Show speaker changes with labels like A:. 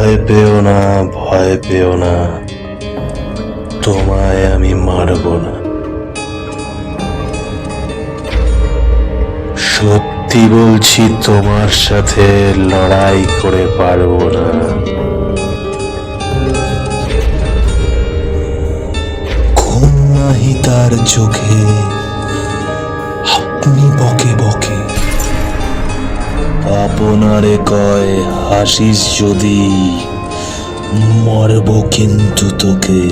A: পেও না, ভয় পেও না। তোমায় আমি মারব না। সত্যি বলছি, তোমার সাথে লড়াই করে পারব না। ঘুম নাহি তার চোখে। আপনারে কয় হাসিস যদি মরব কিন্তু তোকে।